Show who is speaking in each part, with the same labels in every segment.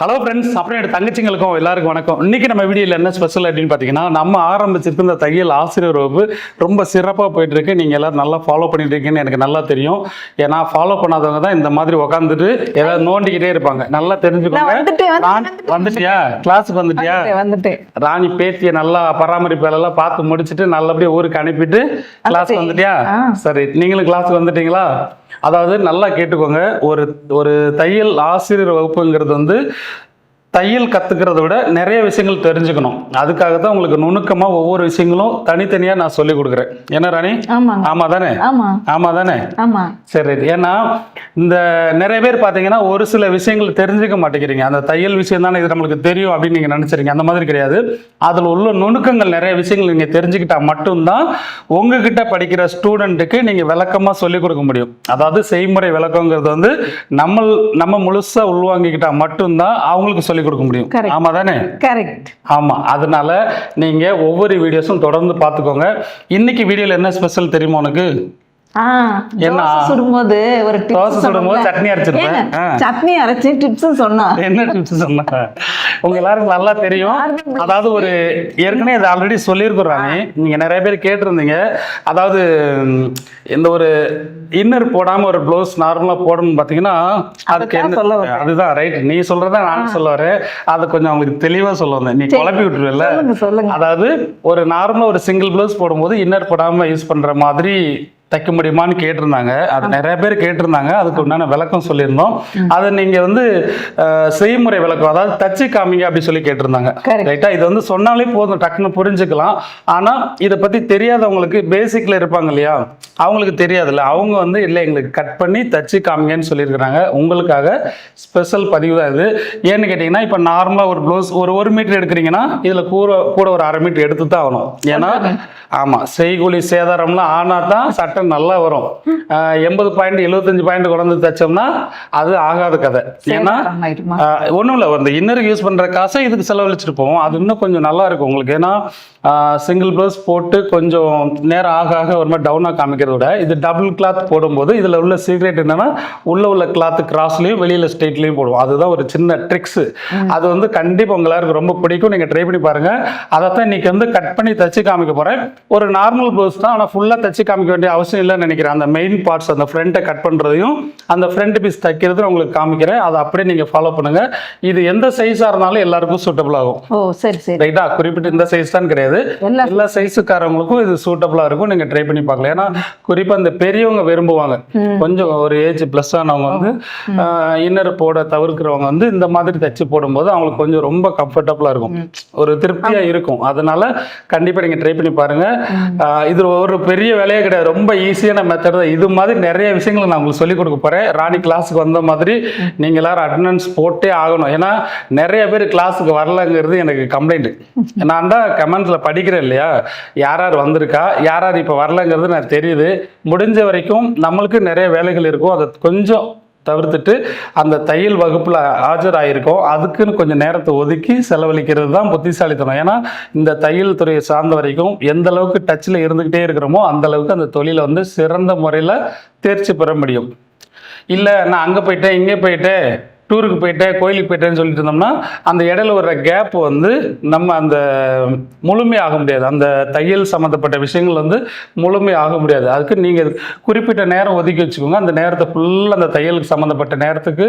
Speaker 1: Hello friends அப்புறம் என் தங்கச்சிங்களுக்கும் எல்லாருக்கும் வணக்கம். இன்னைக்கு நம்ம வீடியோவில் என்ன ஸ்பெஷல் அப்படின்னு பார்த்தீங்கன்னா நம்ம ஆரம்பிச்சிருக்க இந்த தையல் ஆசிரியர் வகுப்பு ரொம்ப சிறப்பாக போயிட்டு இருக்கு நீங்கள் எல்லாரும் நல்லா ஃபாலோ பண்ணிட்டு இருக்கீங்கன்னு எனக்கு நல்லா தெரியும். ஏன்னா ஃபாலோ பண்ணாதவங்க தான் இந்த மாதிரி உட்காந்துட்டு ஏதாவது நோண்டிக்கிட்டே இருப்பாங்க. நல்லா தெரிஞ்சுக்கோங்க. வந்துட்டியா? கிளாஸுக்கு வந்துட்டியா? ராணி பேத்தியை நல்லா பராமரிப்பு வேலையெல்லாம் பார்த்து முடிச்சுட்டு நல்லபடியாக ஊருக்கு அனுப்பிட்டு கிளாஸ்க்கு வந்துட்டியா. சரி நீங்களும் கிளாஸுக்கு வந்துட்டீங்களா? அதாவது நல்லா கேட்டுக்கோங்க. ஒரு ஒரு தையல் ஆசிரியர் வகுப்புங்கிறது வந்து தையல் கற்றுக்கிறத விட நிறைய விஷயங்கள் தெரிஞ்சுக்கணும். அதுக்காக தான் உங்களுக்கு நுணுக்கமாக ஒவ்வொரு விஷயங்களும் தனித்தனியாக நான் சொல்லி கொடுக்குறேன். என்ன ராணி? ஆமாம் தானே
Speaker 2: ஆமா.
Speaker 1: ஆமாம் தானே சரி ஏன்னா இந்த நிறைய பேர் பார்த்தீங்கன்னா ஒரு சில விஷயங்கள் தெரிஞ்சுக்க மாட்டேங்கிறீங்க. அந்த தையல் விஷயம் தானே இது நம்மளுக்கு தெரியும் அப்படின்னு நீங்கள் நினச்சிருங்க அந்த மாதிரி கிடையாது. அதில் உள்ள நுணுக்கங்கள் நிறைய விஷயங்கள் நீங்கள் தெரிஞ்சுக்கிட்டா மட்டும்தான் உங்ககிட்ட படிக்கிற ஸ்டூடெண்ட்டுக்கு நீங்கள் விளக்கமாக சொல்லிக் கொடுக்க முடியும். அதாவது செய்முறை விளக்கங்கிறது வந்து நம்ம நம்ம முழுசாக உள்வாங்கிக்கிட்டா மட்டும்தான் அவங்களுக்கு சொல்லிக் கொடுக்க முடியும். ஆமாம் தானே
Speaker 2: கரெக்ட்
Speaker 1: ஆமாம் அதனால நீங்கள் ஒவ்வொரு வீடியோஸும் தொடர்ந்து பார்த்துக்கோங்க. இன்னைக்கு வீடியோவில் என்ன ஸ்பெஷல் தெரியுமா உனக்கு?
Speaker 2: சுடும்போது ஒரு
Speaker 1: தோசை சுடும்போது சட்னி அரைச்சிருப்பேன்.
Speaker 2: சட்னி அரைச்சு டிப்ஸ் சொன்னா.
Speaker 1: என்ன டிப்ஸ் சொன்ன? உங்க எல்லாருக்கும் நல்லா தெரியும். அதாவது ஒரு ஏற்கனவே இது ஆல்ரெடி சொல்லியிருக்கிறாங்க நீங்க நிறைய பேர் கேட்டிருந்தீங்க. அதாவது இந்த ஒரு இன்னர் போடாம ஒரு ப்ளவுஸ் நார்மலா போடணும்னு பாத்தீங்கன்னா அதுக்கு என்ன. அதுதான் ரைட் நீ சொல்றதா நான் சொல்ல வரேன். அதை கொஞ்சம் அவங்களுக்கு தெளிவா சொல்ல வந்தேன். நீ குழப்பி விட்டுருவல
Speaker 2: சொல்லுங்க சொல்லுங்க.
Speaker 1: அதாவது ஒரு நார்மலா ஒரு சிங்கிள் ப்ளவுஸ் போடும்போது இன்னர் போடாம யூஸ் பண்ற மாதிரி தைக்க முடியுமான்னு கேட்டிருந்தாங்க. அது நிறைய பேர் கேட்டிருந்தாங்க. அதுக்கு உண்டான விளக்கம் சொல்லியிருந்தோம். அதை நீங்க வந்து செய்முறை விளக்கம் அதாவது தச்சு காமிங்க அப்படி சொல்லி கேட்டிருந்தாங்க. ரைட்டா? இது வந்து சொன்னாலே போதும். டக்குன்னு புரிஞ்சுக்கலாம். ஆனா இதை பத்தி தெரியாதவங்களுக்கு பேசிக்ல இருப்பாங்க இல்லையா? அவங்களுக்கு தெரியாதுல்ல. அவங்க வந்து இல்லை எங்களுக்கு கட் பண்ணி தச்சு காமிங்கன்னு சொல்லியிருக்கிறாங்க. உங்களுக்காக ஸ்பெஷல் பதிவு தான் இது. ஏன்னு கேட்டிங்கன்னா இப்போ நார்மலாக ஒரு ப்ளவுஸ் ஒரு ஒரு மீட்டர் எடுக்கிறீங்கன்னா இதில் கூட கூட ஒரு அரை மீட்டர் எடுத்து தான் ஆகணும். ஏன்னா ஆமாம் செய்கூலி சேதாரம்லாம் ஆனால் தான் சட்டம் நல்லா வரும். எண்பது பாயிண்ட் எழுபத்தஞ்சு பாயிண்ட் கொண்டு தைச்சோம்னா அது ஆகாத கதை. ஏன்னா? ஒன்றும் இல்லை அந்த இன்னருக்கு யூஸ் பண்ணுற காசை இதுக்கு செலவழிச்சிட்டு போவோம். அது இன்னும் கொஞ்சம் நல்லா இருக்கும் உங்களுக்கு. ஏன்னா சிங்கிள் ப்ளவுஸ் போட்டு கொஞ்சம் நேரம் ஆக ஆக ஒரு மாதிரி டவுனாக காமிக்கிறத விட இது டபுள் கிளாத் போடும்போது இதில் உள்ள சீக்ரெட் என்னன்னா உள்ள உள்ள கிளாத் கிராஸ்லையும் வெளியில் ஸ்ட்ரெயிட்லையும் போடுவோம். அதுதான் ஒரு சின்ன ட்ரிக்ஸு அது வந்து கண்டிப்பாக உங்க எல்லாருக்கும் ரொம்ப பிடிக்கும். நீங்கள் ட்ரை பண்ணி பாருங்கள் அதைத்தான் இன்னைக்கு வந்து கட் பண்ணி தச்சு காமிக்க போகிறேன் ஒரு நார்மல் ப்ளவுஸ் தான் ஆனால் ஃபுல்லாக தச்சு காமிக்க வேண்டிய அவசியம் இல்லைன்னு நினைக்கிறேன். அந்த மெயின் பார்ட்ஸ் அந்த ஃப்ரண்ட்டை கட் பண்ணுறதையும் அந்த ஃப்ரண்ட் பீஸ் தைக்கிறதும் உங்களுக்கு காமிக்கிறேன். அதை அப்படியே நீங்கள் ஃபாலோ பண்ணுங்கள் இது எந்த சைஸாக இருந்தாலும் எல்லாருக்கும் சூட்டபிள் ஆகும்.
Speaker 2: ஓ சரி சரி.
Speaker 1: ரைட்டா குறிப்பிட்ட இந்த சைஸ் தான் கிடையாது.
Speaker 2: எல்லா
Speaker 1: சைஸுக்காரவங்களுக்கும் இது சூட்டபிளாக இருக்கும். நீங்கள் ட்ரை பண்ணி பார்க்கலாம். ஏன்னா குறிப்பாக இந்த பெரியவங்க விரும்புவாங்க. கொஞ்சம் ஒரு ஏஜ் ப்ளஸ் ஆனவங்க வந்து இன்னர் போட தவிர்க்கிறவங்க வந்து இந்த மாதிரி தச்சு போடும்போது அவங்களுக்கு கொஞ்சம் ரொம்ப கம்ஃபர்டபுளாக இருக்கும். ஒரு திருப்தியாக இருக்கும். அதனால கண்டிப்பாக நீங்கள் ட்ரை பண்ணி பாருங்க. ஆஹ் இது ஒரு பெரிய வேலையே கிடையாது. ரொம்ப ஈஸியான மெத்தட் தான். இது மாதிரி நிறைய விஷயங்களை நான் உங்களுக்கு சொல்லிக் கொடுக்க போகிறேன் ராணி கிளாஸுக்கு வந்த மாதிரி நீங்கள் எல்லாரும் அட்டண்டன்ஸ் போட்டே ஆகணும். ஏன்னா நிறைய பேர் கிளாஸுக்கு வரலங்கிறது எனக்கு கம்ப்ளைண்ட் நான் தான் கமெண்ட்ஸில் படிக்கிறேன் இல்லையா? யார் யார் வந்திருக்கா? யார் யார் இப்போ வரலங்கிறது நான் தெரியுது. முடிஞ்ச வரைக்கும் நம்மளுக்கு நிறைய வேலைகள் இருக்கும். அதை கொஞ்சம் தவிர்த்துட்டு அந்த தையல் வகுப்பில் ஆஜராயிருக்கோம். அதுக்குன்னு கொஞ்சம் நேரத்தை ஒதுக்கி செலவழிக்கிறது தான் புத்திசாலித்தனம். ஏன்னா இந்த தையல் துறையை சார்ந்த வரைக்கும் எந்த அளவுக்கு டச்சில் இருந்துக்கிட்டே இருக்கிறோமோ அந்த அளவுக்கு அந்த தொழிலை வந்து சிறந்த முறையில் தேர்ச்சி பெற முடியும். இல்லை நான் அங்கே போயிட்டேன் இங்கே போயிட்டேன். டூருக்கு போயிட்டேன் கோயிலுக்கு போயிட்டேன்னு சொல்லிட்டு இருந்தோம்னா அந்த இடையில வர்ற கேப் வந்து நம்ம அந்த முழுமையாக முடியாது. அந்த தையல் சம்மந்தப்பட்ட விஷயங்கள் வந்து முழுமையாக முடியாது. அதுக்கு நீங்கள் குறிப்பிட்ட நேரம் ஒதுக்கி வச்சுக்கோங்க. அந்த நேரத்தை ஃபுல்லாக அந்த தையலுக்கு சம்மந்தப்பட்ட நேரத்துக்கு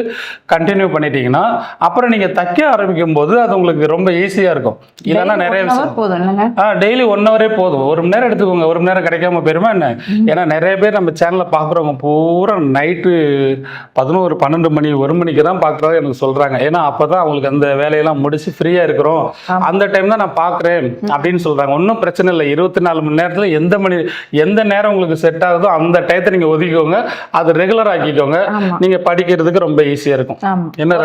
Speaker 1: கண்டினியூ பண்ணிட்டீங்கன்னா அப்புறம் நீங்கள் தைக்க ஆரம்பிக்கும் போது அது உங்களுக்கு ரொம்ப ஈஸியாக இருக்கும். இல்லைன்னா நிறைய விஷயம் ஆ டெய்லி ஒன் ஹவரே போதும். ஒரு மணி நேரம் எடுத்துக்கோங்க. ஒரு மணி நேரம் கிடைக்காம போயிருமா என்ன? ஏன்னா நிறைய பேர் நம்ம சேனலை பார்க்குறவங்க பூரா நைட்டு பதினோரு பன்னெண்டு மணி ஒரு மணிக்கு தான் பார்க்குறதா எனக்கு சொல்கிறாங்க ஏன்னா அப்போ தான் அவங்களுக்கு அந்த வேலையெல்லாம் முடிச்சு ஃப்ரீயாக இருக்கிறோம். அந்த டைம் தான் நான் பார்க்குறேன் அப்படின்னு சொல்கிறாங்க ஒன்றும் பிரச்சனை இல்லை. இருபத்தி நாலு மணி நேரத்தில் எந்த மணி எந்த நேரம் உங்களுக்கு செட் ஆகுதோ அந்த டயத்தை நீங்கள் ஒதுக்கிக்கோங்க. அது ரெகுலர் ஆக்கிக்கோங்க. நீங்கள் படிக்கிறதுக்கு ரொம்ப ஈஸியாக இருக்கும். என்ன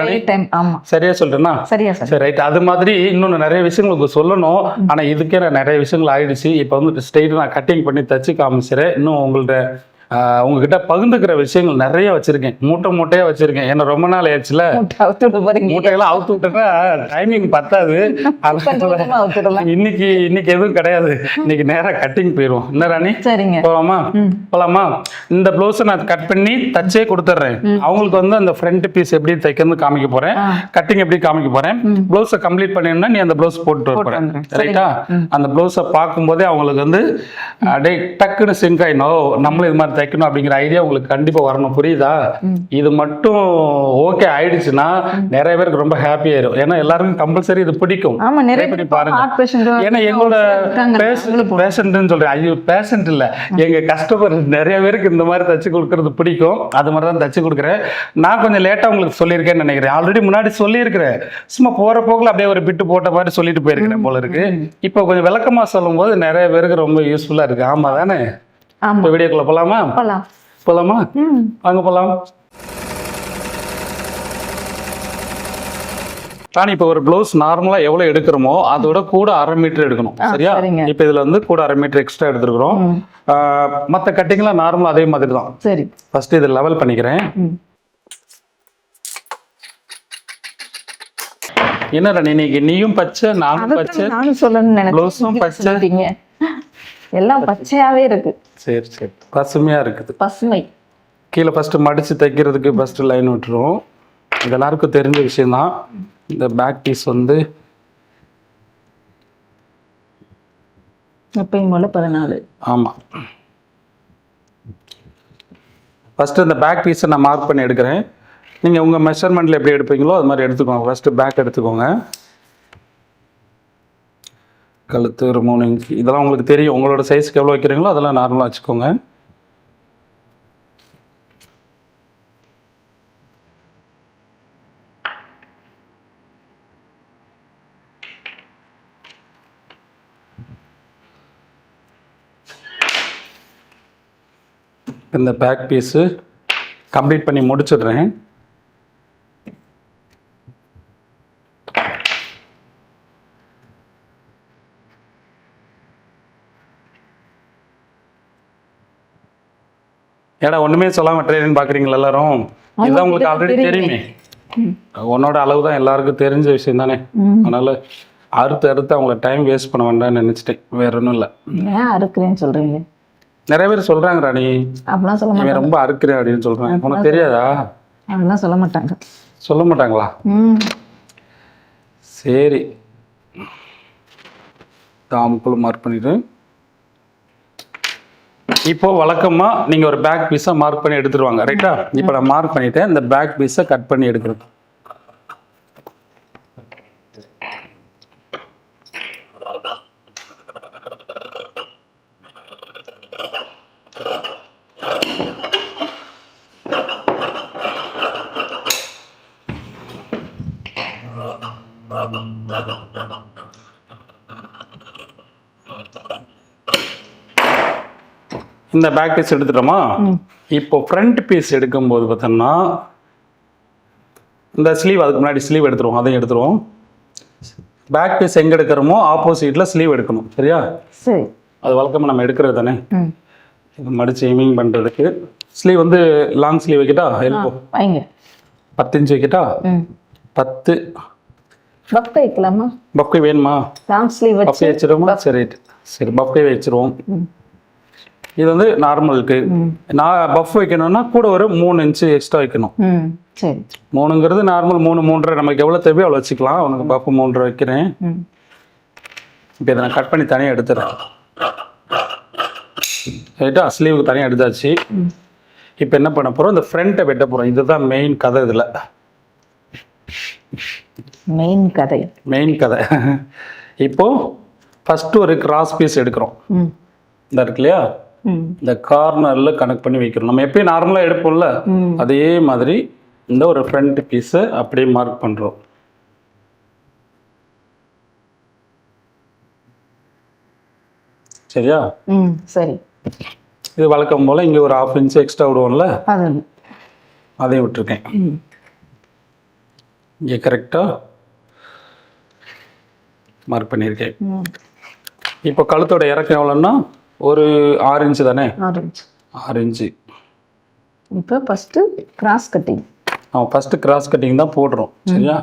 Speaker 2: ஆமா.
Speaker 1: சரியா சொல்கிறேன்னா
Speaker 2: சரியா சார்
Speaker 1: ரைட் அது மாதிரி இன்னொன்று நிறைய விஷயங்கள் உங்களுக்கு சொல்லணும். ஆனால் இதுக்கே நான் நிறைய விஷயங்கள் ஆயிடுச்சு. இப்போ வந்து ஸ்ட்ரெயிட் நான் கட்டிங் பண்ணி தச்சு காமிச்சிடுறேன் இன்னும் உங்கள்ட்ட உங்ககிட்ட பகிர்ந்துக்கிற விஷயங்கள் நிறைய வச்சிருக்கேன். மூட்டை மூட்டையா வச்சிருக்கேன். ஏன்னா ரொம்ப நாள் ஆயிடுச்சுல. மூட்டையெல்லாம் அவுத்து விட்டேன்னா டைமிங் பத்தாது. இன்னைக்கு இன்னைக்கு எதுவும் கிடையாது. இன்னைக்கு நேரா கட்டிங் போயிடுவோம். என்ன ராணி?
Speaker 2: சரிங்க.
Speaker 1: போலாமா? போலாமா? இந்த ப்ளவுஸை நான் கட் பண்ணி தச்சே கொடுத்துட்றேன். அவங்களுக்கு வந்து அந்த ஃப்ரண்ட் பீஸ் எப்படி தைக்கிறது காமிக்க போறேன். கட்டிங் எப்படி காமிக்க போறேன். ப்ளவுஸை கம்ப்ளீட் பண்ணிருந்தா நீ அந்த ப்ளவுஸ் போட்டு வர போற.
Speaker 2: வந்துடுறேன்.
Speaker 1: ரைட்டா அந்த ப்ளவுஸை பார்க்கும்போதே அவங்களுக்கு வந்து அப்படியே டக்குன்னு சிங்க் ஆயிடணும் நம்மளும் இது மாதிரி தைக்கணும் அப்படிங்கிற ஐடியா உங்களுக்கு கண்டிப்பா வரணும். புரியுதா? இது மட்டும் ஓகே ஆயிடுச்சுன்னா நிறைய பேருக்கு ரொம்ப ஹாப்பி ஆயிரும். ஏன்னா எல்லாருக்கும் கம்பல்சரி இது பிடிக்கும்.
Speaker 2: ஆமா நிறைய
Speaker 1: Try பண்ணி
Speaker 2: பேர்
Speaker 1: பாருங்க ஏன்னா எங்களோட பேஷண்ட்னு சொல்றேன். ஐயோ பேஷண்ட் இல்ல. எங்க கஸ்டமர் நிறைய பேருக்கு இந்த மாதிரி தச்சு கொடுக்கறது பிடிக்கும். அது மாதிரி தான் தச்சு கொடுக்குறேன். நான் கொஞ்சம் லேட்டா உங்களுக்கு சொல்லியிருக்கேன்னு நினைக்கிறேன். ஆல்ரெடி முன்னாடி சொல்லியிருக்கிறேன். சும்மா போற போக்குல அப்படியே ஒரு பிட்டு போட்ட மாதிரி சொல்லிட்டு போயிருக்கிறேன் போல இருக்கு. இப்போ கொஞ்சம் விளக்கமா சொல்லும்போது நிறைய பேருக்கு ரொம்ப யூஸ்ஃபுல்லா இருக்கு. ஆமா தானே? இப்போ வீடியோக்குள்ள போலாமா?
Speaker 2: போலாம்.
Speaker 1: போலாமா?
Speaker 2: ம்.
Speaker 1: வாங்க போலாம். ராணி இப்போ ஒரு ப்ளவுஸ் நார்மலாக எவ்வளோ எடுக்கிறோமோ அதோட கூட அரை மீட்டர் எடுக்கணும். சரியா. இப்போ இதில் வந்து கூட அரை மீட்டர் எக்ஸ்ட்ரா எடுத்துருக்குறோம். மற்ற கட்டிங்லாம் நார்மலாக அதே மாதிரி தான்.
Speaker 2: சரி.
Speaker 1: ஃபர்ஸ்ட் இதை லெவல் பண்ணிக்கிறேன்.
Speaker 2: ம்.
Speaker 1: என்ன ராணி இன்னைக்கு நீயும் பச்சை நானும் பச்சை
Speaker 2: நானும் சொல்லணும்னு
Speaker 1: ப்ளவுஸும் பச்சை?
Speaker 2: எல்லாம் பச்சையாவே இருக்கு.
Speaker 1: சரி சரி. பசுமையாக இருக்குது.
Speaker 2: பசுமை.
Speaker 1: கீழே ஃபஸ்ட்டு மடித்து தைக்கிறதுக்கு ஃபஸ்ட்டு லைன் விட்டுருவோம் இது எல்லாருக்கும் தெரிஞ்ச விஷயம்தான். இந்த பேக் பீஸ் வந்து
Speaker 2: எப்பயும் போல பதினாலு.
Speaker 1: ஆமாம் ஃபஸ்ட்டு இந்த பேக் பீஸை நான் மார்க் பண்ணி எடுக்கிறேன். நீங்கள் உங்கள் மெஷர்மெண்ட்டில் எப்படி எடுப்பீங்களோ அது மாதிரி எடுத்துக்கோங்க. ஃபஸ்ட்டு பேக் எடுத்துக்கோங்க. கழுத்து ஒரு மூணு இன்ச். இதெல்லாம் உங்களுக்கு தெரியும். உங்களோட சைஸ்க்கு எவ்வளோ வைக்கிறீங்களோ அதெல்லாம் நார்மலாக வச்சுக்கோங்க. இந்த பேக் பீஸு கம்ப்ளீட் பண்ணி முடிச்சிடுறேன். ஏடா ஒண்ணுமே சொல்லாம ட்ரெயின் பாக்குறீங்களா எல்லாரும்? இதுதான் உங்களுக்கு ஆல்ரெடி தெரியுமே. உன்னோட அளவு தான் எல்லாருக்கும் தெரிஞ்ச விஷயம் தானே. அதனால அறுத்து அறுத்து அவங்கள டைம் வேஸ்ட் பண்ண வேண்டாம்னு நினைச்சிட்டேன். வேற ஒன்றும் இல்லை.
Speaker 2: ஏன் அறுக்குறேன்னு சொல்றீங்க?
Speaker 1: நிறைய பேர் சொல்றாங்க ராணி
Speaker 2: அப்படிலாம் சொல்ல மாட்டாங்க.
Speaker 1: ரொம்ப அறுக்கிறேன் அப்படின்னு சொல்றாங்க உனக்கு தெரியாதா?
Speaker 2: அதெல்லாம் சொல்ல மாட்டாங்க.
Speaker 1: சொல்ல மாட்டாங்களா? சரி. தாமுக்குள்ள மார்க் பண்ணிட்டு இப்போ வழக்கமா நீங்க ஒரு பேக் பீஸை மார்க் பண்ணி எடுத்துருவாங்க ரைட்டா இப்போ நான் மார்க் பண்ணிட்டேன் இந்த பேக் பீஸை கட் பண்ணி எடுக்கிறது இந்த பேக் பீஸ் எடுத்துட்டோமா? இப்போ ஃப்ரண்ட் பீஸ் எடுக்கும்போது பார்த்தோம்னா இந்த ஸ்லீவ் அதுக்கு முன்னாடி ஸ்லீவ் எடுத்துருவோம் அதையும் எடுத்துருவோம். பேக் பீஸ் எங்கே எடுக்கிறோமோ ஆப்போசிட்டில் ஸ்லீவ் எடுக்கணும் சரியா?
Speaker 2: சரி.
Speaker 1: அது வழக்கமாக நம்ம எடுக்கிறது தானே? இது மடிச்சு எய்மிங் பண்ணுறதுக்கு ஸ்லீவ் வந்து லாங் ஸ்லீவ் வைக்கட்டா? எல்போ பத்து இன்ச் வைக்கட்டா? பத்து.
Speaker 2: பஃப் வைக்கலாமா?
Speaker 1: பஃப்கை வேணுமா?
Speaker 2: லாங் ஸ்லீவ் வச்சு
Speaker 1: வச்சிருவோமா? சரி சரி பஃபே வச்சிருவோம். இது வந்து நார்மலுக்கு நான் பஃப் வைக்கணும்னா கூட ஒரு மூணு இன்ச்சு எக்ஸ்ட்ரா வைக்கணும். மூணுங்கிறது நார்மல் மூணு மூன்றரை. நமக்கு எவ்வளோ தேவையோ அவ்வளோ வச்சுக்கலாம். உனக்கு பஃப் மூன்றரை வைக்கிறேன். இப்போ இதை நான் கட் பண்ணி தனியாக எடுத்துறேன். ரைட்டா ஸ்லீவுக்கு தனியாக எடுத்தாச்சு. இப்போ என்ன பண்ண போகிறோம் இந்த ஃப்ரண்ட்டை வெட்ட போகிறோம் இதுதான் மெயின் கதை இதில்.
Speaker 2: மெயின் கதை.
Speaker 1: மெயின் கதை. இப்போ ஃபஸ்ட்டு ஒரு கிராஸ் பீஸ் எடுக்கிறோம். இந்த இருக்கு இல்லையா? இந்த கார்னரில் கனெக்ட் பண்ணி வைக்கிறோம். நம்ம எப்பயும் நார்மலாக எடுப்போம்ல? அதே மாதிரி இந்த ஒரு ஃப்ரண்ட் பீஸை அப்படியே மார்க் பண்ணுறோம் சரியா?
Speaker 2: ம் சரி.
Speaker 1: இது வழக்கம் போல் இங்கே ஒரு ஹாஃப் இன்ச் எக்ஸ்ட்ரா விடுவோம்ல?
Speaker 2: அது
Speaker 1: அதையும் விட்டுருக்கேன் இங்கே கரெக்டாக மார்க் பண்ணியிருக்கேன். இப்போ கழுத்தோட இறக்கம் எவ்வளோன்னா? ஒரு ஆறு இன்ச்சு தானே?
Speaker 2: ஆரஞ்சு
Speaker 1: ஆறு இன்ச்சு
Speaker 2: இப்போ ஃபஸ்ட்டு கிராஸ் கட்டிங்
Speaker 1: அவன் ஃபஸ்ட்டு கிராஸ் கட்டிங் தான் போடுறோம். சரியா?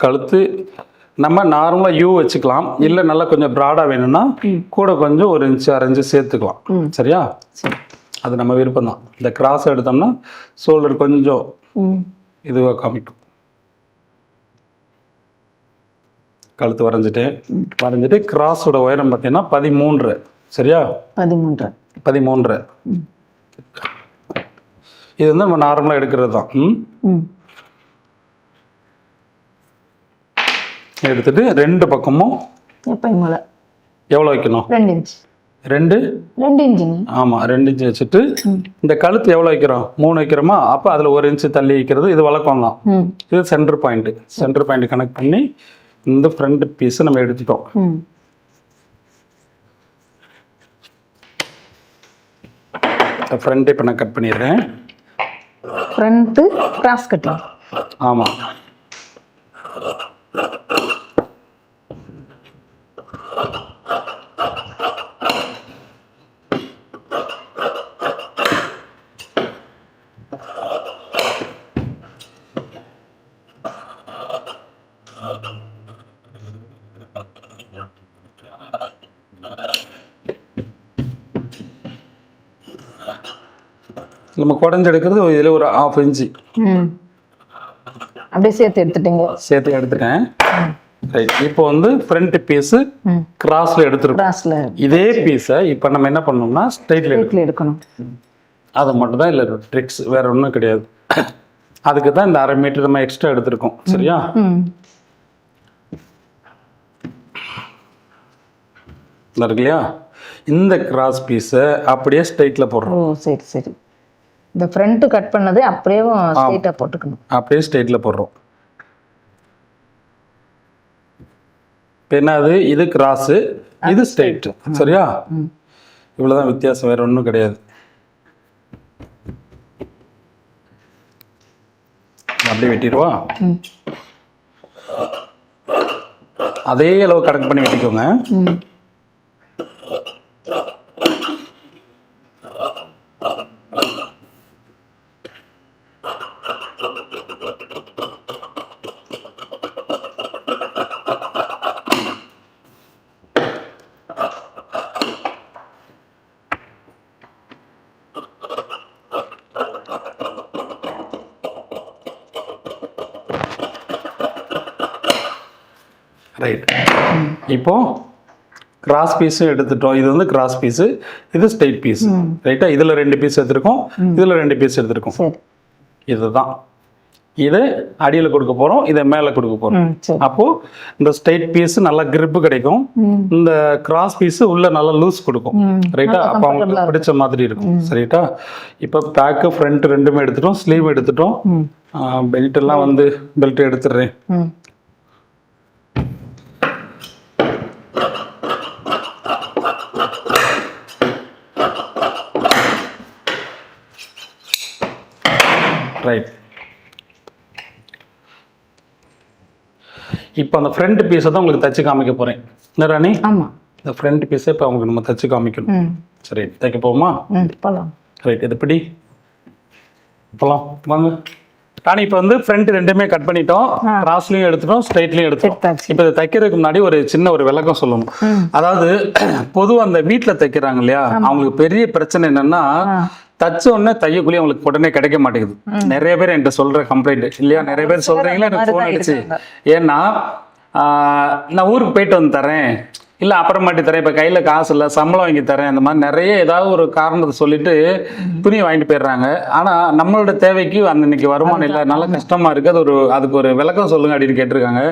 Speaker 1: கழுத்து நம்ம நார்மலாக யூ வச்சுக்கலாம். இல்லை நல்லா கொஞ்சம் ப்ராடாக வேணும்னா கூட கொஞ்சம் ஒரு இன்ச்சு அரை இன்ச்சு சேர்த்துக்கலாம். சரியா?
Speaker 2: சரி.
Speaker 1: அது நம்ம விருப்பம் தான் இந்த கிராஸ் எடுத்தோம்னா ஷோல்டர் கொஞ்சம் இதுவாக காமிக்கும். கழுத்து வரைஞ்சிட்டு வரைஞ்சிட்டு கிராஸோட உயரம் பார்த்தீங்கன்னா பதிமூன்று. சரியா?
Speaker 2: பதிமூன்று.
Speaker 1: பதிமூன்று. இது வந்து நம்ம நார்மலாக எடுக்கிறது தான் ம். எடுத்துட்டு ரெண்டு பக்கமும்
Speaker 2: எப்போ மேலே
Speaker 1: எவ்வளோ வைக்கணும்?
Speaker 2: ரெண்டு இன்ச்
Speaker 1: ரெண்டு?
Speaker 2: ரெண்டு இன்ச்சுங்க
Speaker 1: ஆமாம் ரெண்டு இன்ச்சு வச்சுட்டு இந்த கழுத்து எவ்வளோ வைக்கிறோம்? மூணு வைக்கிறோமா? அப்போ அதில் ஒரு இன்ச்சு தள்ளி வைக்கிறது இது வழக்கம் தான். இது centre point centre point connect பண்ணி இந்த ஃப்ரண்ட் பீஸை நம்ம எடுத்துட்டோம். ஃப்ரண்ட் இப்போ நான் கட் பண்ணிடுறேன்.
Speaker 2: ஃப்ரண்ட்டு கிராஸ் கட்டிங்
Speaker 1: ஆமாம் நம்ம குடஞ்சி எடுக்கிறது இதில் ஒரு ஆஃப் இன்ச்சு
Speaker 2: ம் அப்படியே சேர்த்து எடுத்துட்டீங்க.
Speaker 1: சேர்த்து எடுத்துட்டேன். ரைட் இப்போ வந்து ஃப்ரண்ட் பீஸு கிராஸில் எடுத்துருக்கோம்.
Speaker 2: கிராஸில்
Speaker 1: இதே பீஸை இப்போ நம்ம என்ன பண்ணோம்னா ஸ்ட்ரைட்டில் எடுக்கணும். அது மட்டும் தான் இல்லை ட்ரிக்ஸ் வேற ஒன்றும் கிடையாது. அதுக்கு தான் இந்த அரை மீட்டர் நம்ம எக்ஸ்ட்ரா எடுத்திருக்கோம். சரியா? இருக்கு இல்லையா இந்த கிராஸ் பீஸை அப்படியே ஸ்ட்ரைட்டில்
Speaker 2: ஓ
Speaker 1: போடுறோம்
Speaker 2: சரி சரி. இந்த ஃப்ரண்ட்டு கட் பண்ணது அப்படியே ஸ்ட்ரெயிட்டாக போட்டுக்கணும்.
Speaker 1: அப்படியே ஸ்ட்ரைட்டில் போடுறோம். என்னது? இது கிராஸு இது ஸ்ட்ரைட் சரியா?
Speaker 2: ம்.
Speaker 1: இவ்வளோதான் வித்தியாசம் வேற ஒன்றும் கிடையாது. அப்படியே வெட்டிடுவா அதே அளவு கனெக்ட் பண்ணி வெட்டிக்கோங்க.
Speaker 2: ம்
Speaker 1: ரைட் இப்போ கிராஸ் பீஸும் எடுத்துட்டோம். இது வந்து கிராஸ் பீஸு இது ஸ்ட்ரைட் பீஸ் ரைட்டா இதில் ரெண்டு பீஸ் எடுத்திருக்கோம். இதில் ரெண்டு பீஸ் எடுத்திருக்கோம். இதுதான். இது அடியில் கொடுக்க போகிறோம் இதை மேலே கொடுக்க போகிறோம்
Speaker 2: ம் சரி.
Speaker 1: அப்போ இந்த ஸ்ட்ரைட் பீஸ் நல்லா grip கிடைக்கும். இந்த கிராஸ் பீஸ் உள்ள நல்லா லூஸ் கொடுக்கும். ரைட்டா அப்போ அவங்களுக்கு பிடிச்ச மாதிரி இருக்கும். சரிட்டா? இப்போ பேக்கு ஃப்ரண்ட் ரெண்டுமே எடுத்துட்டோம். ஸ்லீவ் எடுத்துட்டோம். பெல்ட் எல்லாம் வந்து பெல்ட் எடுத்துடுறேன்
Speaker 2: ம்
Speaker 1: ரைட் இப்போ அந்த ஃப்ரண்ட் பீஸை தான் உங்களுக்கு தச்சு காமிக்க போகிறேன் என்ன ராணி?
Speaker 2: ஆமாம்
Speaker 1: இந்த ஃப்ரண்ட் பீஸை இப்போ அவங்களுக்கு நம்ம தச்சு காமிக்கணும். சரி தைக்க போவோமா?
Speaker 2: ம் போகலாம்
Speaker 1: ரைட் இது பிடி. போகலாம் வாங்க. ராணி இப்போ வந்து ஃப்ரண்ட் ரெண்டுமே கட் பண்ணிட்டோம். கிராஸ்லையும் எடுத்துட்டோம் ஸ்ட்ரைட்லையும் எடுத்துட்டோம். இப்போ இதை தைக்கிறதுக்கு முன்னாடி ஒரு சின்ன ஒரு விளக்கம் சொல்லணும். அதாவது பொதுவாக அந்த வீட்டில் தைக்கிறாங்க இல்லையா? அவங்களுக்கு பெரிய பிரச்சனை என்னன்னா தச்ச உடனே தையக்கூலி அவங்களுக்கு உடனே கிடைக்க மாட்டேங்குது. நிறைய பேர் என்கிட்ட சொல்ற கம்ப்ளைண்ட் இல்லையா? நிறைய பேர் சொல்றீங்களா? எனக்கு ஃபோன் அடிச்சு. ஏன்னா ஆஹ், நான் ஊருக்கு போயிட்டு வந்து தரேன். இல்லை அப்புறமாட்டி தரேன். இப்போ கையில் காசு இல்லை சம்பளம் வாங்கி தரேன். இந்த மாதிரி நிறைய ஏதாவது ஒரு காரணத்தை சொல்லிட்டு துணி வாங்கிட்டு போயிடுறாங்க. ஆனால் நம்மளோட தேவைக்கு அந்த இன்னைக்கு வருமானம் இல்லை நல்ல கஷ்டமா இருக்கு. அது ஒரு அதுக்கு ஒரு விளக்கம் சொல்லுங்க அப்படின்னு கேட்டிருக்காங்க.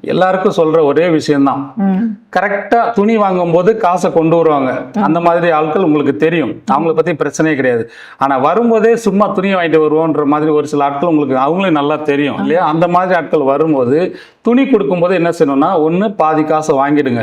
Speaker 1: எல்லாருக்கும் சொல்ற ஒரே விஷயம்தான்.
Speaker 2: ம்.
Speaker 1: கரெக்டா துணி வாங்கும்போது காசை கொண்டு வருவாங்க. அந்த மாதிரி ஆட்கள் உங்களுக்கு தெரியும். அவங்கள பத்தி பிரச்சனையே கிடையாது. ஆனா வரும்போதே சும்மா துணி வாங்கிட்டு வருவோன்ற மாதிரி ஒரு சில ஆட்கள் உங்களுக்கு அவங்களே நல்லா தெரியும் இல்லையா? அந்த மாதிரி ஆட்கள் வரும்போது துணி கொடுக்கும்போது என்ன செய்யணும்னா ஒண்ணு பாதி காசை வாங்கிடுங்க.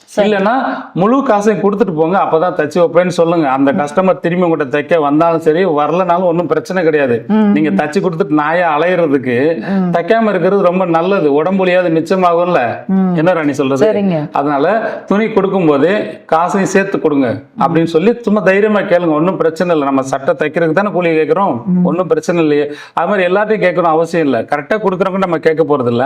Speaker 1: இல்லைன்னா முழு காசையும் கொடுத்துட்டு போங்க அப்பதான் தச்சு வைப்பேன்னு சொல்லுங்க. அந்த கஸ்டமர் திரும்பி உங்கள்கிட்ட தைக்க வந்தாலும் சரி வரலனாலும் ஒன்றும் பிரச்சனை கிடையாது. நீங்க தச்சு கொடுத்துட்டு நாயா அலையிறதுக்கு தைக்காம இருக்கிறது ரொம்ப நல்லது. உடம்புலியாவது மிச்சமாகும்ல? என்ன ராணி சொல்றது? அதனால துணி கொடுக்கும்போது காசையும் சேர்த்து கொடுங்க அப்படின்னு சொல்லி சும்மா தைரியமா கேளுங்க. ஒன்றும் பிரச்சனை இல்லை. நம்ம சட்டை தைக்கிறதுக்கு தானே கூலி கேட்குறோம். ஒன்றும் பிரச்சனை இல்லையே. அது மாதிரி எல்லாத்தையும் கேட்கணும் அவசியம் இல்லை. கரெக்டாக கொடுக்குறவங்க நம்ம கேட்க போறது இல்ல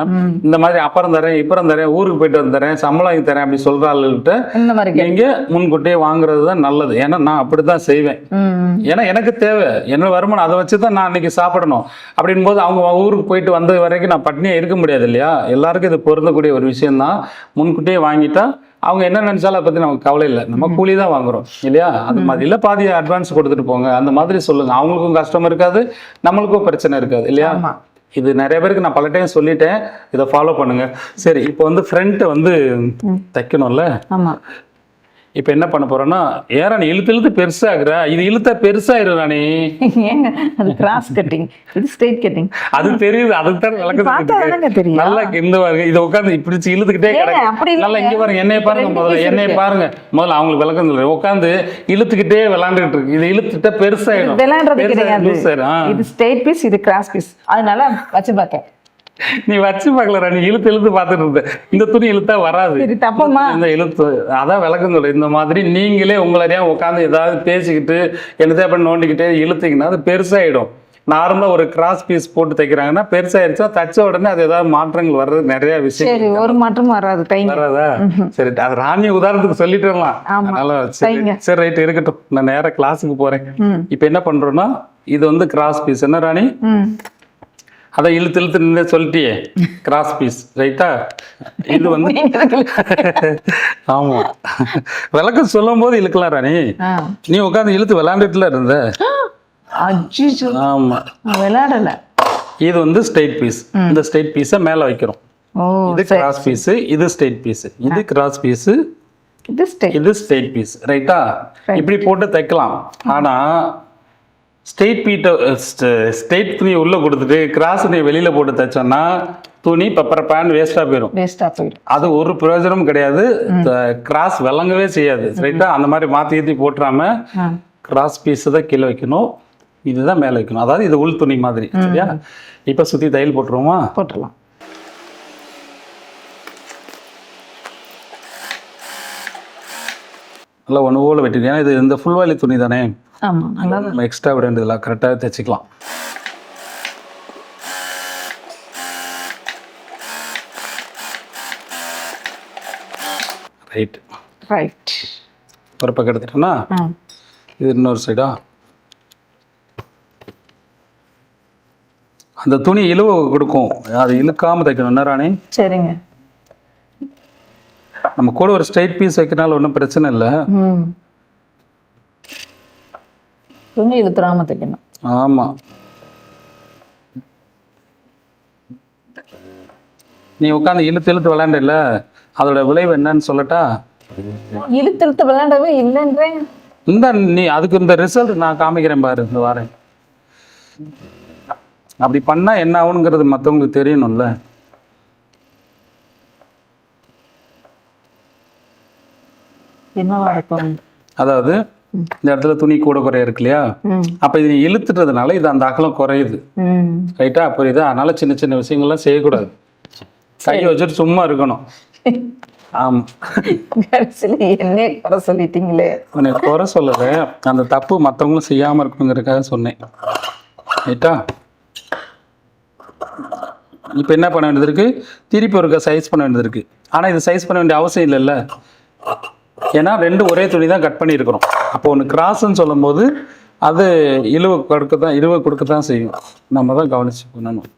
Speaker 1: இந்த மாதிரி அப்புறம் தரேன் இப்புறம் தரேன் ஊருக்கு போயிட்டு வந்து தரேன் சம்பளம் தரேன் அப்படி சொல்ற ஆளுகிட்ட நீங்க முன்கூட்டியே வாங்குறது தான் நல்லது. ஏன்னா நான் அப்படிதான் செய்வேன். ஏன்னா எனக்கு தேவை. என்ன வருமானம் அதை வச்சு தான் நான் இன்னைக்கு சாப்பிடணும். அப்படின் போது அவங்க ஊருக்கு போயிட்டு வந்த வரைக்கும் நான் பட்னியாக இருக்க முடியாது இல்லையா? எல்லாருக்கும் இது பொருந்தக்கூடிய ஒரு விஷயம்தான். முன்கூட்டியே வாங்கிட்டா அவங்க என்ன நினைச்சாலும் அதை பற்றி நமக்கு கவலை இல்லை. நம்ம கூலி தான் வாங்குறோம் இல்லையா? அது மாதிரி. இல்லை பாதி அட்வான்ஸ் கொடுத்துட்டு போங்க. அந்த மாதிரி சொல்லுங்க. அவங்களுக்கும் கஷ்டம் இருக்காது நம்மளுக்கும் பிரச்சனை இருக்காது இல்லையா? இது நிறைய பேருக்கு நான் பல டைம் சொல்லிட்டேன். இதை ஃபாலோ பண்ணுங்க. சரி இப்போ வந்து ஃப்ரண்ட் வந்து தைக்கணும்ல? இப்போ என்ன பண்ண போறோம்னா ஏறா நீ இழுத்து இழுத்து பெருசாகுற இது இழுத்தா பெருசாயிரும் ராணி.
Speaker 2: ஏங்க அது கிராஸ் கட்டிங் இது ஸ்ட்ரெயிட் கட்டிங்
Speaker 1: அது தெரியுது அதுக்கு தான்.
Speaker 2: தானங்க தெரியும்.
Speaker 1: நல்லா இந்த பாருங்க இதை உட்காந்து இப்படி இழுத்துக்கிட்டே கிடக்கு. நல்லா இங்க பாருங்க என்னைய பாருங்க முதல்ல என்னைய. பாருங்க. முதல்ல அவங்களுக்கு விளக்கம் சொல்றேன். உட்காந்து இழுத்துக்கிட்டே விளாண்டுட்டு இருக்கு. இது இழுத்துட்டா பெருசாயிடும்.
Speaker 2: விளையாடுறது கிடையாது. இது ஸ்ட்ரெயிட் பீஸ் இது கிராஸ் பீஸ் அதனால வச்சு பார்க்க
Speaker 1: நீ வச்சு பார்க்கல நீ இழுத்து இழுத்து பார்த்துட்டு இருந்த. இந்த துணி இழுத்தா வராது. இந்த இழுத்து அதான் விளக்கம் சொல்றேன். இந்த மாதிரி நீங்களே உங்களறியா உட்காந்து ஏதாவது பேசிக்கிட்டு என்னதே பண்ணி நோண்டிக்கிட்டே இழுத்தீங்கன்னா அது பெருசாயிடும். நார்மலா ஒரு கிராஸ் பீஸ் போட்டு தைக்கிறாங்கன்னா பெருசாயிருச்சா தச்ச உடனே அது ஏதாவது மாற்றங்கள் வர்றது நிறைய விஷயம்
Speaker 2: சரி ஒரு மாற்றமும் வராது தைங்க
Speaker 1: வராதா? சரி அது ராணி உதாரணத்துக்கு சொல்லிட்டுலாம். அதனால சரி. சரி ரைட் இருக்கட்டும். நான் நேரா கிளாஸுக்கு போறேன். இப்போ என்ன பண்றோம்னா இது வந்து கிராஸ் பீஸ் என்ன ராணி? அதை இழுத்து இழுத்து நின்று சொல்லிட்டியே. கிராஸ் பீஸ் ரைட்டா இது வந்து ஆமா. விளக்கம் சொல்லும் போது இழுக்கலாம் ராணி. நீ உட்காந்து இழுத்து விளாண்டுட்டுல இருந்த. ஆமா.
Speaker 2: விளையாடல.
Speaker 1: இது வந்து ஸ்ட்ரெயிட் பீஸ் இந்த ஸ்ட்ரெயிட் பீஸை மேல வைக்கிறோம். இது கிராஸ் பீஸ் இது ஸ்ட்ரெயிட் பீஸ் இது கிராஸ் பீஸ்
Speaker 2: இது ஸ்ட்ரெயிட்
Speaker 1: பீஸ் ரைட்டா இப்படி போட்டு தைக்கலாம். ஆனா ஸ்ட்ரெயிட் பீட்டை ஸ்ட்ரெயிட் துணி உள்ள கொடுத்துட்டு கிராஸ் துணியை வெளியில போட்டு தைச்சோம்னா துணி பப்பர பேன் வேஸ்டா போயிடும்
Speaker 2: வேஸ்டா போயிடும்.
Speaker 1: அது ஒரு பிரயோஜனமும் கிடையாது. கிராஸ் விளங்கவே செய்யாது. ரைட்டா அந்த மாதிரி மாத்தி ஏற்றி போட்டுறாம கிராஸ் பீஸ் தான் கீழே வைக்கணும். இதுதான் மேலே வைக்கணும். அதாவது இது உள் துணி மாதிரி. சரியா? இப்போ சுற்றி தையல் போட்டுருவோமா?
Speaker 2: போட்டுடலாம்.
Speaker 1: நல்லா ஒன்று ஓல வெட்டிட்டு ஏன்னா இது இந்த ஃபுல் வாலி துணி தானே?
Speaker 2: ஆமா நல்லா
Speaker 1: நம்ம எக்ஸ்ட்ரா விட வேண்டியதில்ல கரெக்டாக தைச்சிக்கலாம் ரைட்
Speaker 2: ரைட்
Speaker 1: ஒரு பக்கம் எடுத்துட்டோம்னா இது இன்னொரு சைடா அந்த துணி இழுவ கொடுக்கும். அது இழுக்காம தைக்கணும் ராணி?
Speaker 2: சரிங்க.
Speaker 1: நம்ம கூட ஒரு ஸ்ட்ரைட் பீஸ் வைக்கிறனால ஒன்றும் பிரச்சனை இல்லை.
Speaker 2: துணி இழுத்துறாம தைக்கணும்.
Speaker 1: ஆமாம் நீ உட்காந்து இழுத்து இழுத்து விளையாண்டல அதோட விளைவு என்னன்னு சொல்லட்டா?
Speaker 2: இழுத்து இழுத்து விளையாடவே இல்லைன்றேன்
Speaker 1: இந்த நீ அதுக்கு இந்த ரிசல்ட் நான் காமிக்கிறேன் பாரு இந்த வாரேன் அப்படி பண்ணா என்ன ஆகுங்கிறது மற்றவங்களுக்கு தெரியணும்ல.
Speaker 2: என்னவா இருக்கும்?
Speaker 1: அதாவது இந்த இடத்துல துணி கூட குறைய இருக்கு இல்லையா? அப்போ இது இழுத்துட்டதுனால இது அந்த அகலம் குறையுது. ரைட்டா புரியுதா? அதனால சின்ன சின்ன விஷயங்கள்லாம் செய்யக்கூடாது. கையை வச்சுட்டு சும்மா இருக்கணும்.
Speaker 2: என்னே குறை சொல்லிட்டீங்களே?
Speaker 1: உன்னை குறை சொல்லலை. அந்த தப்பு மற்றவங்களும் செய்யாமல் இருக்கணுங்கிறதுக்காக சொன்னேன். ரைட்டா இப்போ என்ன பண்ண வேண்டியது இருக்கு? திருப்பி ஒருக்கா சைஸ் பண்ண வேண்டியது இருக்கு. ஆனால் இது சைஸ் பண்ண வேண்டிய அவசியம் இல்லைல்ல. ஏன்னா ரெண்டு ஒரே துணி தான் கட் பண்ணியிருக்கிறோம். அப்போ ஒன்று கிராஸ்ன்னு சொல்லும்போது அது இழுவை கொடுக்க தான் இழுவை கொடுக்க தான் செய்யும். நம்ம தான் கவனிச்சு பண்ணணும்.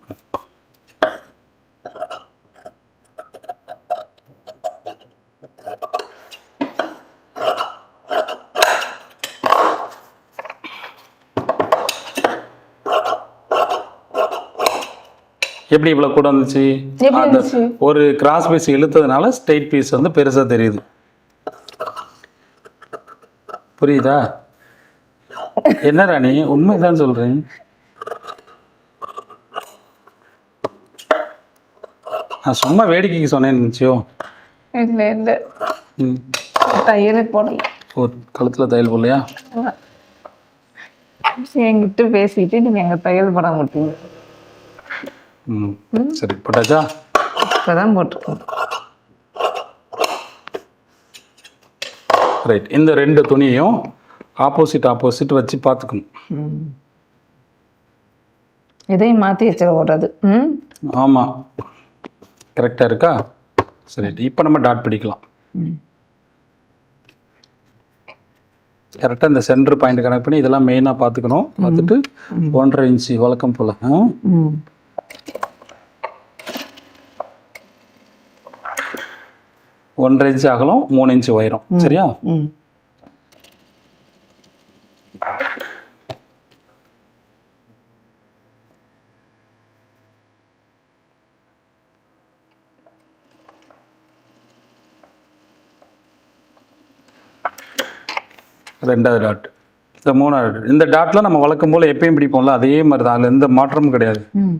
Speaker 1: எப்படி இவ்வளோ கூட வந்துச்சு ஒரு கிராஸ் பீஸ் இழுத்ததுனால ஸ்ட்ரெயிட் பீஸ் வந்து பெருசா தெரியுது. புரியுதா? என்ன ராணி? உண்மைதான் சொல்றேன். நான் சும்மா வேடிக்கைக்கு சொன்னேன்னு நினச்சியோ
Speaker 2: இல்லை இல்லை.
Speaker 1: ம்.
Speaker 2: தையலே போடல.
Speaker 1: ஓ கழுத்தில் தையல் போடலையா?
Speaker 2: என்கிட்ட பேசிட்டு நீங்க எங்க தையல் போட மாட்டீங்க
Speaker 1: ம். சரி போட்டாச்சா?
Speaker 2: இப்பதான் போட்டுருக்கோம்
Speaker 1: ரைட் இந்த ரெண்டு துணியும் ஆப்போசிட் ஆப்போசிட் வச்சு பார்த்துக்கணும்.
Speaker 2: இதையும் மாத்தி வச்சிட ஓடுறது ம்.
Speaker 1: ஆமாம் கரெக்டாக இருக்கா? சரி இப்போ நம்ம டாட் பிடிக்கலாம். கரெக்டாக இந்த சென்டர் பாயிண்ட் கனெக்ட் பண்ணி இதெல்லாம் மெயினாக பார்த்துக்கணும். பார்த்துட்டு ஒன்றரை இன்ச்சு வழக்கம் போல். ஒன்றரை இன்ச்சு அகலம் மூணு இன்ச்சு உயரம். சரியா?
Speaker 2: ம்.
Speaker 1: ரெண்டாவது டாட் இந்த மூணாவது. இந்த டாட்ல நம்ம வழக்கம் போல் எப்பயும் பிடிப்போம்ல? அதே மாதிரி தான் அதில் எந்த மாற்றமும் கிடையாது
Speaker 2: ம்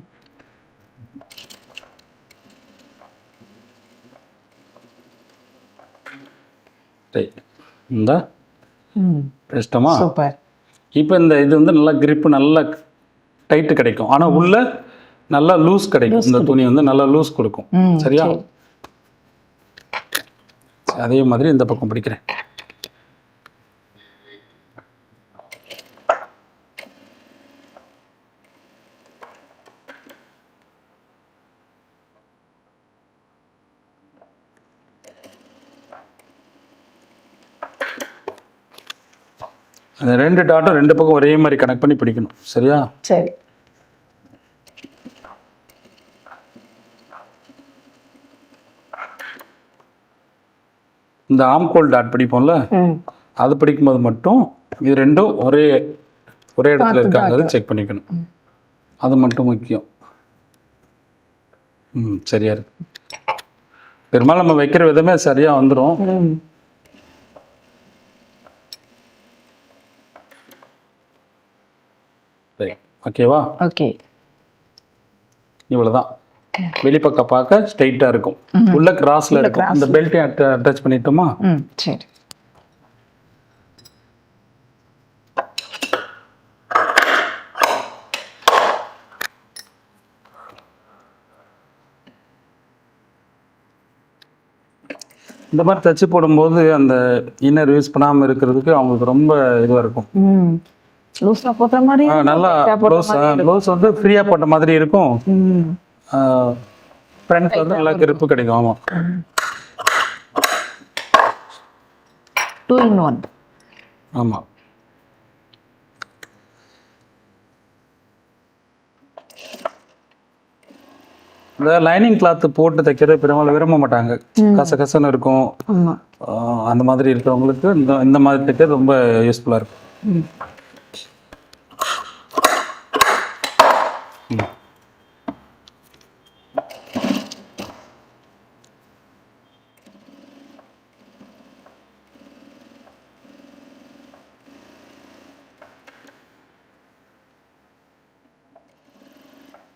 Speaker 1: ரைட் இந்த இஷ்டமா?
Speaker 2: சூப்பர்.
Speaker 1: இப்போ இந்த இது வந்து நல்லா grip நல்லா டைட்டு கிடைக்கும். ஆனால் உள்ள நல்லா லூஸ் கிடைக்கும். இந்த துணி வந்து நல்லா லூஸ் கொடுக்கும். சரியா?
Speaker 2: சரி.
Speaker 1: அதே மாதிரி இந்த பக்கம் பிடிக்கிறேன். அந்த ரெண்டு டாட்டும் ரெண்டு பக்கம் ஒரே மாதிரி கனெக்ட் பண்ணி பிடிக்கணும். சரியா?
Speaker 2: சரி.
Speaker 1: இந்த ஆம்கோல் டாட் பிடிப்போம்ல? அது பிடிக்கும்போது மட்டும் இது ரெண்டும் ஒரே ஒரே இடத்துல இருக்காங்கிறது செக் பண்ணிக்கணும். அது மட்டும் முக்கியம். ம் சரியா இருக்கு. பெரும்பாலும் நம்ம வைக்கிற விதமே சரியா வந்துடும்
Speaker 2: ம்
Speaker 1: ஓகேவா?
Speaker 2: ஓகே.
Speaker 1: இவ்வளவுதான். வெளிப்பக்கம் பார்க்க ஸ்ட்ரைட்டா இருக்கும். உள்ள கிராஸ்ல இருக்கும். இந்த பெல்ட்டையும் அட்டாச் பண்ணிட்டோமா?
Speaker 2: சரி.
Speaker 1: இந்த மாதிரி தச்சு போடும்போது அந்த இன்னர் யூஸ் பண்ணாம இருக்கிறதுக்கு அவங்களுக்கு ரொம்ப இதுவா இருக்கும்.
Speaker 2: லூஸா போட்ட மாதிரி
Speaker 1: நல்லா க்ளோஸ் க்ளோஸ் வந்து ஃப்ரீயா போட்ட மாதிரி இருக்கும்.
Speaker 2: ம்.
Speaker 1: ஃப்ரண்ட்ல வந்து நல்லா grip கிடைக்கும் ஆமா.
Speaker 2: டூ இன் ஒன்
Speaker 1: ஆமா. இந்த லைனிங் கிளாத் போட்டு தைக்கிறது பெரும்பாலும் விரும்ப மாட்டாங்க. கச கசன்னு இருக்கும். அந்த மாதிரி இருக்கிறவங்களுக்கு இந்த இந்த மாதிரி தைக்கிறது ரொம்ப யூஸ்ஃபுல்லாக இருக்கும்.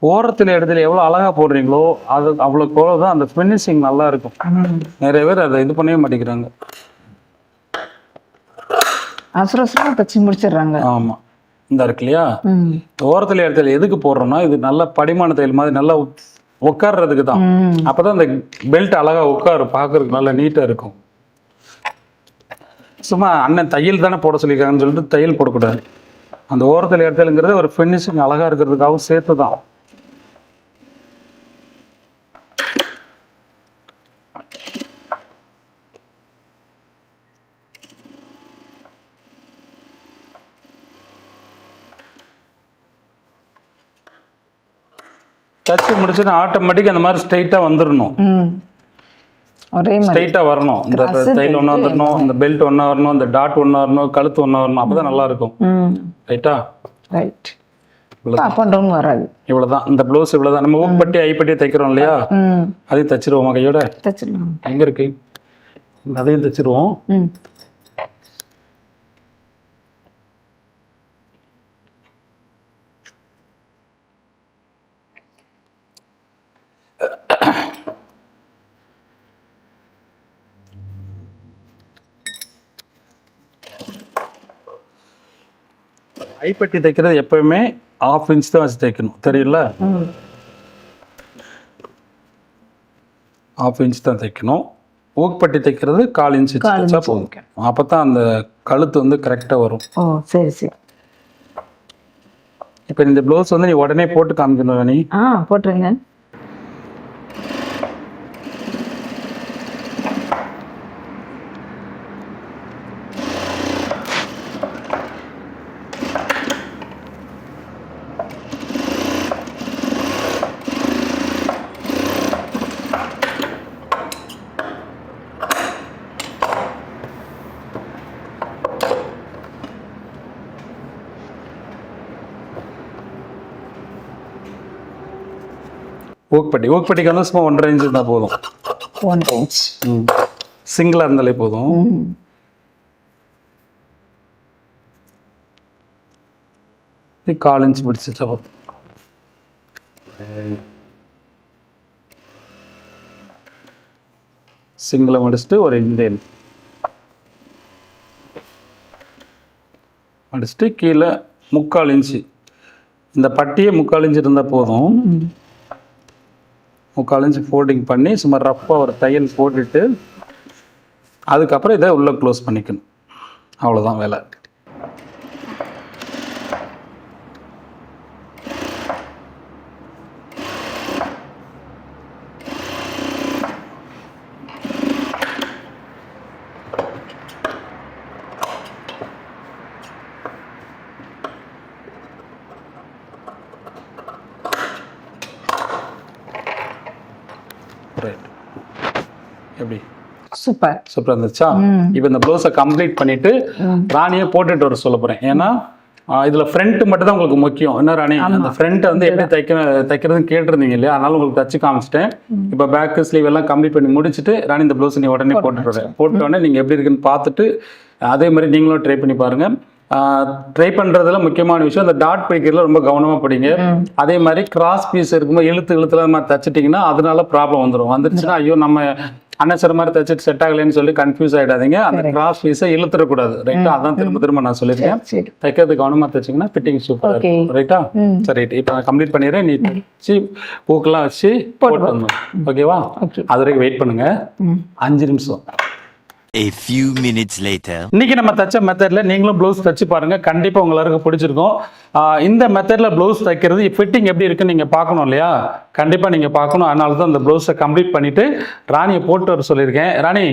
Speaker 1: ஓரத்தில் இடத்துல எவ்வளோ அழகா போடுறீங்களோ அது அவ்வளோக்கு தான் அந்த ஃபினிஷிங் நல்லா இருக்கும். நிறைய பேர் அதை இது பண்ணவே மாட்டேங்கிறாங்க.
Speaker 2: அவசர தச்சு முடிச்சிடுறாங்க.
Speaker 1: ஆமா. இந்த இருக்கு இல்லையா? ஓரத்தில் இடத்துல எதுக்கு போடுறோம்னா இது நல்ல படிமான தையல் மாதிரி நல்லா உட்- உட்கார்றதுக்கு தான் அப்பதான் அந்த பெல்ட் அழகா உட்காரும் பார்க்கறதுக்கு நல்லா நீட்டா இருக்கும். சும்மா அண்ணன் தையல் தானே போட சொல்லியிருக்காங்கன்னு சொல்லிட்டு தையல் போடக்கூடாது. அந்த ஓரத்தில் இடத்துலங்கிறது ஒரு ஃபினிஷிங் அழகா இருக்கிறதுக்காகவும் சேர்த்து தான் தச்சு முடிச்சுட்டு ஆட்டோமேட்டிக் அந்த மாதிரி ஸ்ட்ரைட்டாக வந்துடணும்
Speaker 2: ஒரே
Speaker 1: ஸ்ட்ரைட்டாக வரணும். இந்த தையல் ஒன்றா வந்துடணும் இந்த பெல்ட் ஒன்றா வரணும் இந்த டாட் ஒன்றா வரணும் கழுத்து ஒன்றா வரணும் அப்போ தான் நல்லா இருக்கும். ரைட்டா
Speaker 2: ரைட் வராது.
Speaker 1: இவ்வளவுதான். இந்த ப்ளவுஸ் இவ்வளவுதான். நம்ம ஊப்பட்டி ஐப்பட்டி தைக்கிறோம் இல்லையா? அதையும் தச்சிருவோமா கையோட? எங்க இருக்கு? அதையும் தச்சிருவோம்.
Speaker 2: ம்
Speaker 1: கைப்பட்டி தைக்கிறது எப்பவுமே ஆஃப் இன்ச் தான் வச்சு தைக்கணும். தெரியல ஆஃப் இன்ச் தான் தைக்கணும். ஊக்பட்டி தைக்கிறது கால் இன்ச் தைச்சா போதும். அப்போ தான் அந்த கழுத்து வந்து கரெக்டாக வரும்.
Speaker 2: ஓ சரி சரி.
Speaker 1: இப்போ இந்த ப்ளவுஸ் வந்து நீ உடனே போட்டு காமிக்கணும் நீ
Speaker 2: ஆ போட்டுருங்க.
Speaker 1: ஊக்பட்டி ஊக்பட்டிக்கு வந்து சும்மா ஒன்றரை இன்ச் இருந்தால் போதும்.
Speaker 2: ஒன்
Speaker 1: ம். சிங்கிளாக இருந்தாலே போதும். கால் இன்ச் பிடிச்சிச்சா போதும். சிங்கிளை முடிச்சுட்டு ஒரு இண்டேன் முடிச்சுட்டு கீழே முக்கால் இன்ச்சு. இந்த பட்டியே முக்கால் இன்ச்சு இருந்தால் போதும். முக்கால் இன்ச்சு ஃபோல்டிங் பண்ணி சும்மா ரஃப்பாக ஒரு தையல் போட்டுட்டு அதுக்கப்புறம் இதை உள்ளே க்ளோஸ் பண்ணிக்கணும். அவ்வளோதான் வேலை இருக்குது எப்படி?
Speaker 2: சூப்பர்.
Speaker 1: சூப்பராக இருந்துச்சா. இப்போ இந்த ப்ளவுஸை கம்ப்ளீட் பண்ணிட்டு. ராணியை போட்டுட்டு வர சொல்ல போகிறேன் ஏன்னா இதுல ஃப்ரண்ட் மட்டும் தான் உங்களுக்கு முக்கியம். என்ன ராணி? அந்த ஃப்ரண்ட் வந்து எப்படி தைக்க தைக்கிறதுன்னு கேட்டிருந்தீங்க இல்லையா? அதனால உங்களுக்கு தச்சு காமிச்சிட்டேன். இப்போ பேக் ஸ்லீவ் எல்லாம் கம்ப்ளீட் பண்ணி முடிச்சுட்டு ராணி இந்த ப்ளவுஸ் நீ உடனே போட்டுட்டு வரேன் போட்ட உடனே நீங்க எப்படி இருக்குன்னு பார்த்துட்டு அதே மாதிரி நீங்களும் ட்ரை பண்ணி பாருங்க. ட்ரை பண்றதுல முக்கியமான விஷயம் அந்த டாட் பிடிக்கிறதுல ரொம்ப கவனமா படிங்க. அதே மாதிரி கிராஸ் பீஸ் இருக்கும்போது இழுத்து இழுத்துல மாதிரி தச்சிட்டிங்கன்னா அதனால ப்ராப்ளம் வந்துடும் வந்துருச்சுன்னா ஐயோ நம்ம அன்னசர மாதிரி தச்சுட்டு செட் ஆகலைன்னு சொல்லி கன்ஃபியூஸ் ஆயிடாதீங்க. அந்த கிராஸ் பீஸை இழுத்துடக்கூடாது ரைட்டா அதான் திரும்ப திரும்ப நான் சொல்லியிருக்கேன். தைக்கிறது கவனமா தைச்சிங்கன்னா ஃபிட்டிங் சூப்பராக
Speaker 2: Okay.
Speaker 1: இருக்கும். ரைட்டா. சரி இப்போ நான் கம்ப்ளீட் பண்ணிடுறேன். நீ தைச்சி பூக்கெல்லாம் வச்சு போட்டு வரணும் ஓகேவா
Speaker 2: ஓகே
Speaker 1: அது வரைக்கும் வெயிட் பண்ணுங்க. அஞ்சு நிமிஷம்.
Speaker 3: A few minutes later.
Speaker 1: இன்னைக்கு நம்ம தச்ச மெத்தட்ல நீங்களும் ப்ளவுஸ் தச்சு பாருங்க. கண்டிப்பா உங்களுக்கு பிடிச்சிருக்கும். இந்த மெத்தட்ல ப்ளவுஸ் தைக்கிறது ஃபிட்டிங் எப்படி இருக்குன்னு நீங்க பார்க்கணும் இல்லையா? கண்டிப்பா நீங்க பார்க்கணும். அதனால தான் இந்த ப்ளவுஸை கம்ப்ளீட் பண்ணிட்டு ராணியை போட்டு வர சொல்லியிருக்கேன். ராணி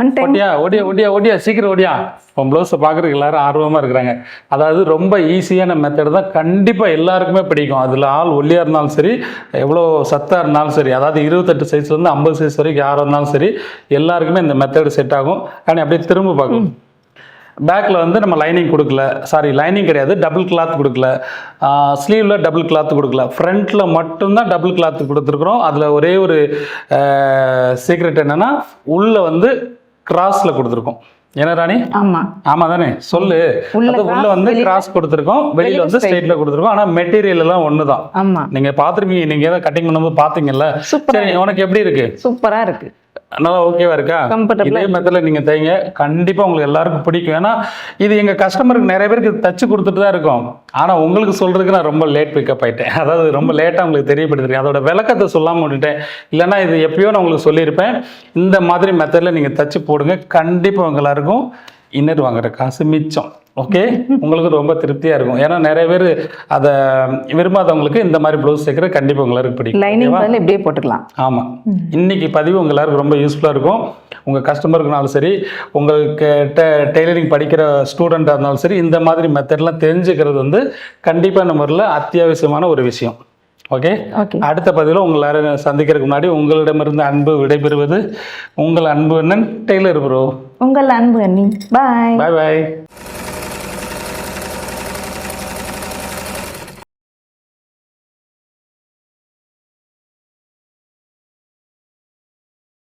Speaker 2: ஒன் டைம்
Speaker 1: ஓடியா ஓடியா ஓடியா ஓடியா சீக்கிரம் ஓடியா உன் ப்ளவுஸை பார்க்குறதுக்கு எல்லாரும் ஆர்வமாக இருக்கிறாங்க. அதாவது ரொம்ப ஈஸியான மெத்தட் தான் கண்டிப்பாக எல்லாருக்குமே பிடிக்கும். அதில் ஆள் ஒல்லியாக இருந்தாலும் சரி எவ்வளோ சத்தாக இருந்தாலும் சரி அதாவது இருபத்தெட்டு சைஸ்லேருந்து ஐம்பது சைஸ் வரைக்கும் யாராக இருந்தாலும் சரி எல்லாருக்குமே இந்த மெத்தட் செட் ஆகும். ஆனால் அப்படியே திரும்ப பார்க்கணும். பேக்கில் வந்து நம்ம லைனிங் கொடுக்கல. சாரி லைனிங் கிடையாது டபுள் கிளாத் கொடுக்கல. ஸ்லீவில் டபுள் கிளாத் கொடுக்கல. ஃப்ரண்ட்டில் மட்டும்தான் டபுள் கிளாத் கொடுத்துருக்குறோம். அதில் ஒரே ஒரு சீக்ரெட் என்னென்னா உள்ளே வந்து கிராஸில் கொடுத்துருக்கோம். என்ன ராணி?
Speaker 2: ஆமா.
Speaker 1: ஆமா தானே சொல்லு.
Speaker 2: உள்ள
Speaker 1: வந்து கிராஸ் கொடுத்துருக்கோம். வெளியில வந்து ஸ்ட்ரெயிட்ல கொடுத்துருக்கோம். ஆனா மெட்டீரியல் எல்லாம் ஒண்ணுதான்.
Speaker 2: ஆமா.
Speaker 1: நீங்க பாத்துருப்பீங்க நீங்க ஏதாவது கட்டிங் பண்ணும்போது பாத்தீங்கல்ல? சரி உனக்கு எப்படி இருக்கு?
Speaker 2: சூப்பரா இருக்கு.
Speaker 1: நல்லா ஓகேவா இருக்கா? இதே மெத்தட்ல நீங்க தைங்க கண்டிப்பா உங்களுக்கு எல்லாருக்கும் பிடிக்கும். ஏன்னா இது எங்க கஸ்டமருக்கு நிறைய பேருக்கு தச்சு கொடுத்துட்டு தான் இருக்கோம். ஆனா உங்களுக்கு சொல்றதுக்கு நான் ரொம்ப லேட் பிக்கப் ஆயிட்டேன். அதாவது ரொம்ப லேட்டா உங்களுக்கு தெரியப்படுத்திருக்கேன். அதோட விளக்கத்தை சொல்லாம விட்டுட்டேன். இல்லைன்னா இது எப்பயோ நான் உங்களுக்கு சொல்லியிருப்பேன். இந்த மாதிரி மெத்தட்ல நீங்க தச்சு போடுங்க. கண்டிப்பா உங்க எல்லாருக்கும் இன்னர் வாங்குற காசு மிச்சம். ஓகே? உங்களுக்கு ரொம்ப திருப்தியா இருக்கும். ஏன்னா நிறைய பேர் அதை விரும்பாதவங்களுக்கு இந்த மாதிரி ப்ளவுஸ் தைக்கிற கண்டிப்பா உங்களுக்கு பிடிக்கும்.
Speaker 2: லைனிங்? பதில் இப்படியே போட்டுக்கலாம்.
Speaker 1: ஆமாம் இன்னைக்கு பதிவு உங்க எல்லாருக்கும் ரொம்ப யூஸ்ஃபுல்லாக இருக்கும். உங்கள் கஸ்டமருக்குனாலும் சரி உங்களுக்கு டெய்லரிங் படிக்கிற ஸ்டூடெண்ட்டாக இருந்தாலும் சரி இந்த மாதிரி மெத்தட்லாம் தெரிஞ்சுக்கிறது வந்து கண்டிப்பான முறையில் அத்தியாவசியமான ஒரு விஷயம். ஓகே? அடுத்த பதிவில் உங்களை சந்திக்கிறதுக்கு முன்னாடி உங்களிடமிருந்து அன்பு விடைபெறுவது உங்கள் அன்பு அண்ணன் டெய்லர் ப்ரோ
Speaker 2: உங்கள் அன்பு அண்ணி. பாய்
Speaker 1: பாய் பாய்